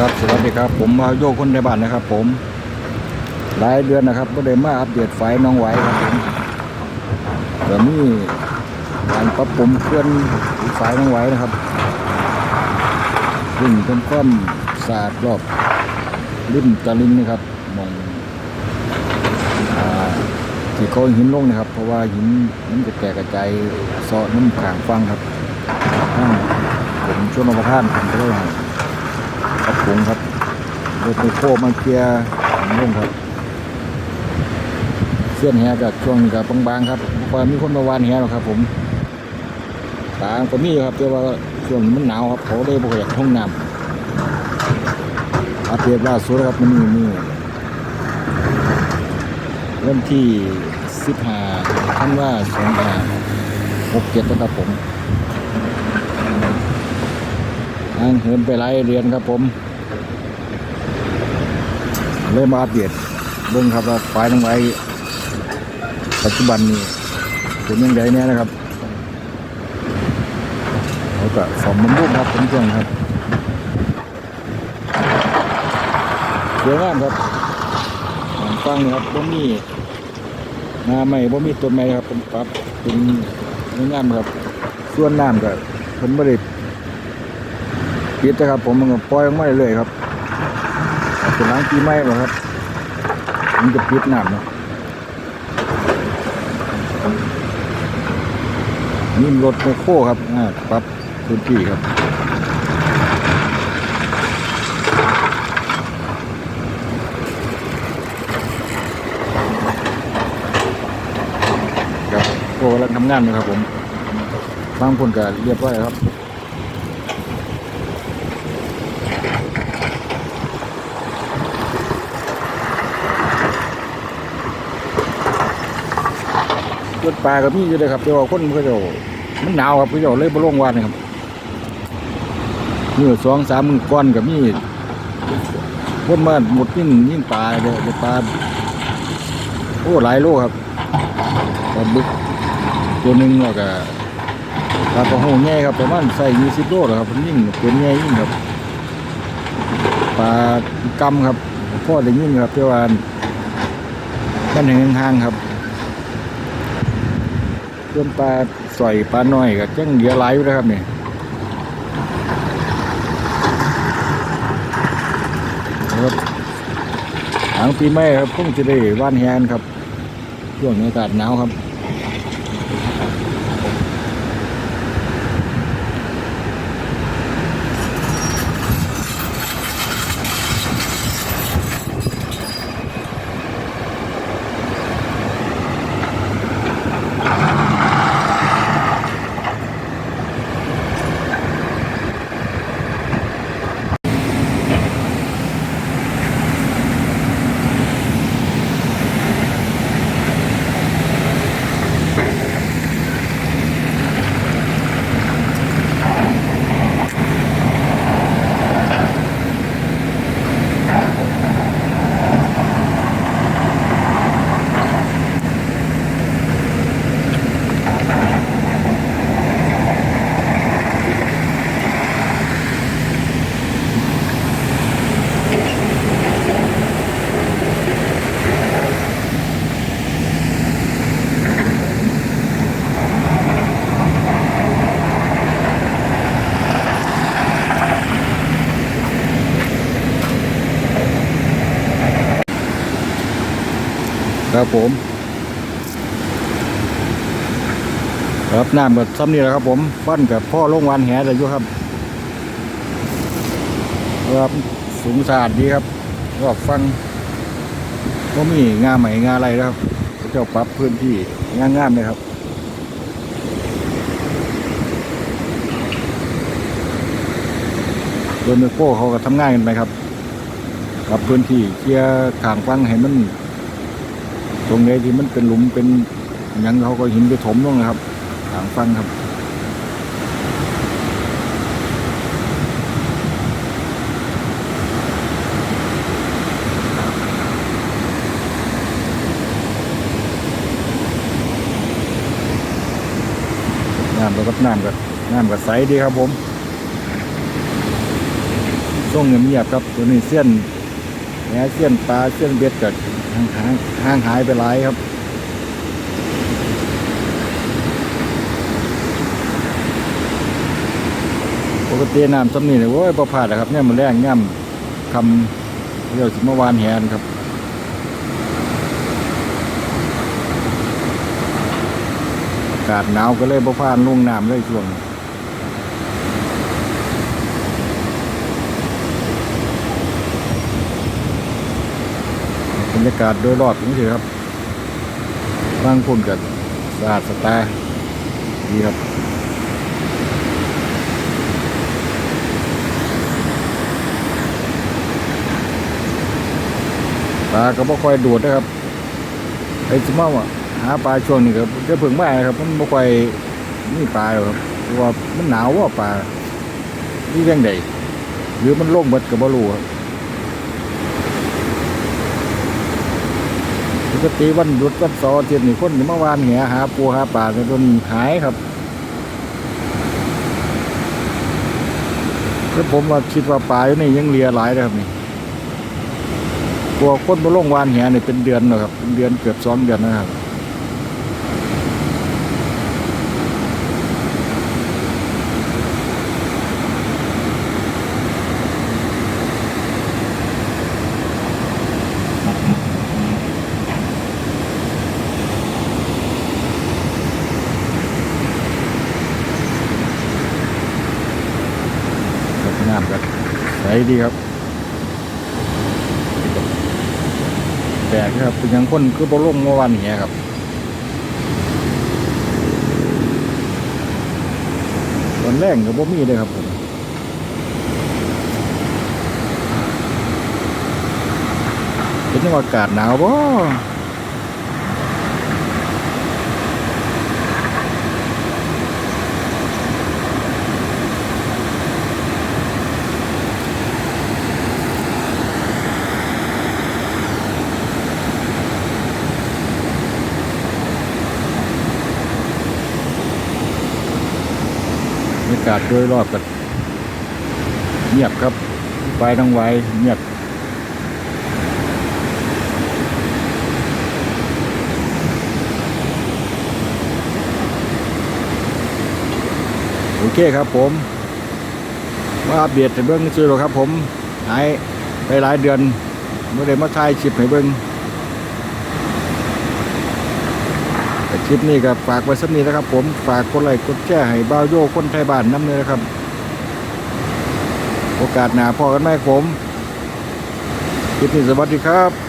ครับสวัสดีครับ ผมมาโยกคนในบ้านนะครับ ผมหลายเดือนนะครับก็เลยมาอัปเดตไฟน้องไหวครับผมเดี๋ยวนี้การปรับปรุงเคลื่อนสายน้องไหวนะครับวิ่งจนก้อมสาดรอบริมตะลิงนะครับมองอที่เขาหินลงนะครับ เพราะว่าหินมันจะแตกกระจายเซาะน้ำขางฟังครับผมชวนมาประทานผมก็เลยให้ ครับผมครับรถไมโครมาเคลียร์ลงครับ เส้นแหกับช่วงกับบางๆครับเพราะว่ามีคนมาวานแหหรอกครับ ผมตางก็มีครับแต่ว่าช่วงมันหนาวครับเขาเลยบอกอยากห้องน้ำอัปเดตล่าสุดครับมันมีมีเริ่มที่สิบห้าท่านว่าสองห้าหกเจ็ดนะครับผม ทางเหินไปไล่เรียนครับผมเลยมาอัปเดตเบิ่งครับว่าฝ่ายน้องไว้ปัจจุบันนี้เป็นยังไงเนี่ยนะครับเขาก็สอมมันบุกครับผมช่วงครับสวยงามครับฟังครับบ่มีงาใหม่บ่มีต้นไม้ครับผมปรับเป็นงามครับส่วนน้ำก็ผมไม่ได้ ปิดนะครับ ผมมันก็ปล่อยออกมาเรื่อยๆครับเป็นล้างปีใหม่หรอครับ มันจะปิดหน้ำเนาะนี่รถไมโครครับอ่าปรับพื้นที่ครับครับพวกำลังทำงานอยู่ครับผมบางคนก็เรียบร้อยครับ รถปลาก็มีอยู่เลยครับแต่ว่าคนเขาเจะมันหนาวครับเขาเจะเลยบ่ลงวันนะครับมือสองสามมือก้อนก็มีคนมาหมดยิ่งยิ่งปลาเลยปลาโอ้หลายโลครับปลาบึกตัวหนึ่งแล้วก็ปลากระโหงแง่ครับประมาณใส่ยี่สิบโลแล้วครับมันยิ่งเป็นแง่ยิ่งครับปลากำครับพ่อได้ยิ่งครับแต่ว่ามันแห่งๆครับ เพื่อนปลาสอยปลาหน่อยกับจังเหลือหลายอยู่นะครับเนี่ยครับหางปีใหม่ครับคงจะได้ว่านแฮนครับช่วงอากาศหนาวครับ ครับผม ครับน้ำกับซ้ำนี่แหละครับ ผมปั้นกับพ่อลงวานแหแต่อยู่ครับครับสูงสะอาดดีครับรอบฟังก็มีงาใหม่งาอะไรแล้วครับเจ้าปรับพื้นที่งามงามๆเลยครับโดยเมโก้เขาก็ทำง่านกันไปครับปรับพื้นที่เคลียร์ขางฟังให้มัน ตรงไหนที่มันเป็นหลุมเป็นยังเขาก็หินไปถมลงนะครับทางฟังครับน้ำแล้วก็น้ำกับน้ำกับใสดีครับผมใสช่วงเงียบๆครับตัวนี้เส้น แหนเส้นปลาเส้นเบ็ดกับห่างหายห่างหายไปหลายครับปกติน้ำซ้ำนี่เลยโอ้ยประพาดนะครับเนี่ยมันแรงย่ำคำเรียวสิเมื่อวานแหนครับอากาศหนาวก็เลยประพาดลงน้ำเลยช่วงนี้ บรรยากาศโดยรอบนี่เฉยครับบางคนกับสะอาดสตาดีครับปลาก็บ่ค่อยดูดนะครับไอ้สมอว่าหาปลาช่วงนี้ก็จะเพิ่งมาครับ มันบ่ค่อยมีปลาหรอครับว่ามันหนาวว่าปลานี่เรื่องใดหรือมันโล่งหมดก็บ่รู้ครับ ปกติวันหยุดวันเสาร์อาทิตย์นี่คนเมื่อวานแห่หาปูหาปลาในตัวนี้หายครับแล้วผมว่าคิดว่าปลาอยู่นี่ยังเลียหลายเลยครับนี่ตัวคนมาลงวานแหนี่เป็นเดือนนะครับเป็นเดือนเกือบสองเดือนนะครับงามครับใส ดีครับแปลกครับเป็นย่างคนคือบอลงเมื่อวานนี้ครับตอนแรกก็บ่มีเลยครับผมเป็นอากาศหนาวบ่ากาศโดยรอบกันเงียบครับไปทั้งไว้เงียบโอเคครับผมมาอัปเดตให้เบิ้งซื้อหรอครับผมหายไปหลายเดือนไม่ได้มาถ่ายคลิปให้เบิ้งแต่ คลิปนี้ก็ฝากไว้สักนี้นะครับ ผมฝากกดไลค์กดแชร์ให้บ้าโยคนไทยบ้านน้ำเลยนะครับ โอกาสหนาพอกันไหมผมคลิปนี้สวัสดีครับ